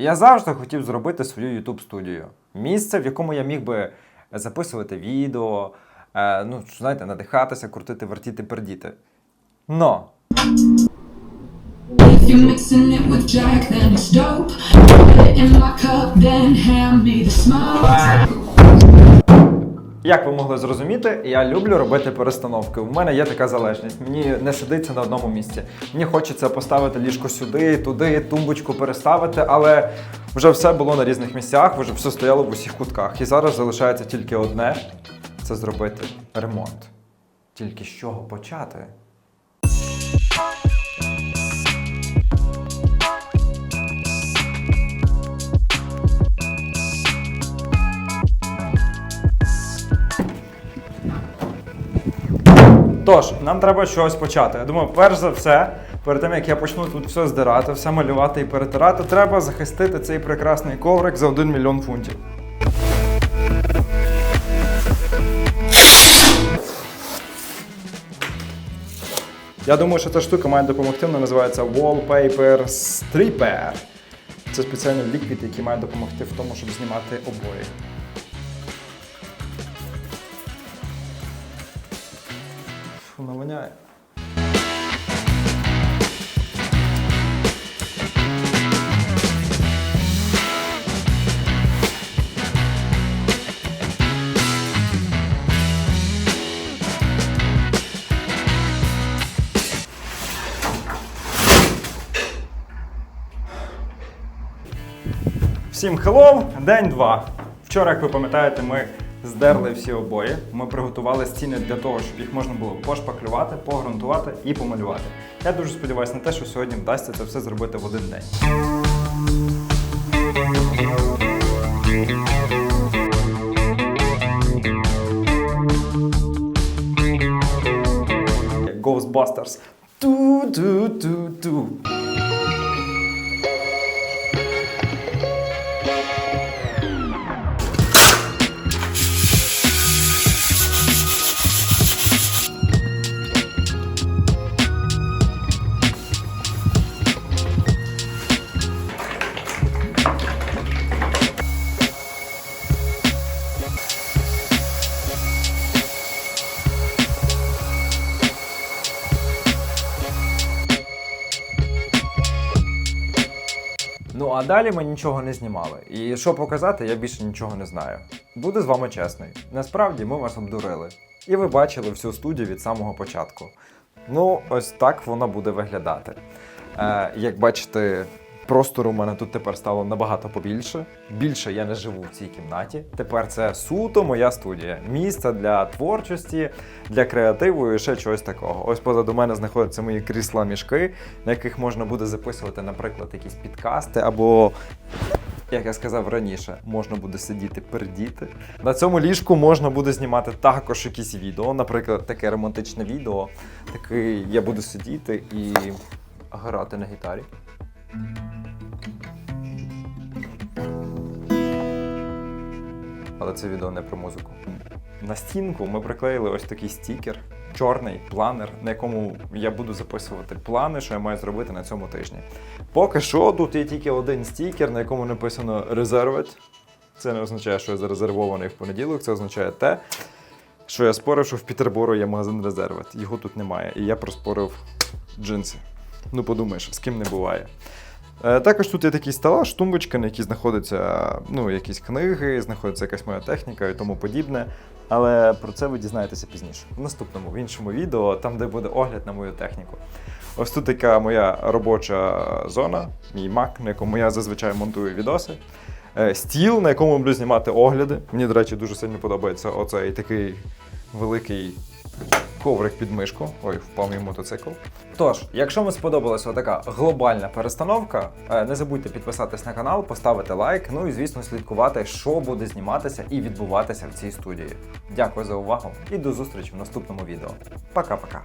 Я завжди хотів зробити свою YouTube студію. Місце, в якому я міг би записувати відео, е, ну, знаєте, надихатися, крутити, вертіти, пердіти. Но If you're mixing it with Jack, then it's dope. Put it in my cup, then hand me. Як ви могли зрозуміти, я люблю робити перестановки. У мене є така залежність. Мені не сидиться на одному місці. Мені хочеться поставити ліжко сюди, туди, тумбочку переставити, але вже все було на різних місцях, вже все стояло в усіх кутках. І зараз залишається тільки одне це зробити ремонт. Тільки з чого почати? Тож, нам треба чогось почати. Я думаю, перш за все, перед тим як я почну тут все здирати, все малювати і перетирати, треба захистити цей прекрасний коврик за 1 мільйон фунтів. Я думаю, що ця штука має допомогти. Вона називається Wallpaper Stripper. Це спеціальний ліквід, який має допомогти в тому, щоб знімати обої. Воняє. Всім хеллоу! День 2. Вчора, як ви пам'ятаєте, ми здерли всі обої. Ми приготували стіни для того, щоб їх можна було пошпаклювати, погрунтувати і помалювати. Я дуже сподіваюся на те, що сьогодні вдасться це все зробити в один день. Ghostbusters. Ту-ту-ту-ту. Ну а далі ми нічого не знімали. І що показати, я більше нічого не знаю. Буду з вами чесний. Насправді ми вас обдурили. І ви бачили всю студію від самого початку. Ну, ось так воно буде виглядати. Е, як бачите, простору у мене тут тепер стало набагато побільше. Більше я не живу в цій кімнаті. Тепер це суто моя студія. Місце для творчості, для креативу і ще чогось такого. Ось позаду мене знаходяться мої крісла мішки, на яких можна буде записувати, наприклад, якісь підкасти або. Як я сказав раніше, можна буде сидіти пердіти. На цьому ліжку можна буде знімати також якісь відео, наприклад, таке романтичне відео. Такий я буду сидіти і грати на гітарі. Але це відео не про музику. На стінку ми приклеїли ось такий стікер, чорний планер, на якому я буду записувати плани, що я маю зробити на цьому тижні. Поки що тут є тільки один стікер, на якому написано Reserved. Це не означає, що я зарезервований в понеділок, це означає те, що я спорив, що в Пітербору є магазин Reserved. Його тут немає. І я проспорив джинси. Ну, подумаєш, з ким не буває. Е, Також тут є такий стелаж, тумбочка, на якій знаходяться ну, якісь книги, знаходиться якась моя техніка і тому подібне. Але про це ви дізнаєтеся пізніше. В наступному, в іншому відео, там, де буде огляд на мою техніку. Ось тут така моя робоча зона, мій Mac, на якому я зазвичай монтую відоси. Е, Стіл, на якому буду знімати огляди. Мені, до речі, дуже сильно подобається оцей такий великий коврик під мишку. Ой, впав мій мотоцикл. Тож, якщо вам сподобалася така глобальна перестановка, е, не забудьте підписатись на канал, поставити лайк, ну і звісно слідкувати, що буде зніматися і відбуватися в цій студії. Дякую за увагу і до зустрічі в наступному відео. Пока-пока.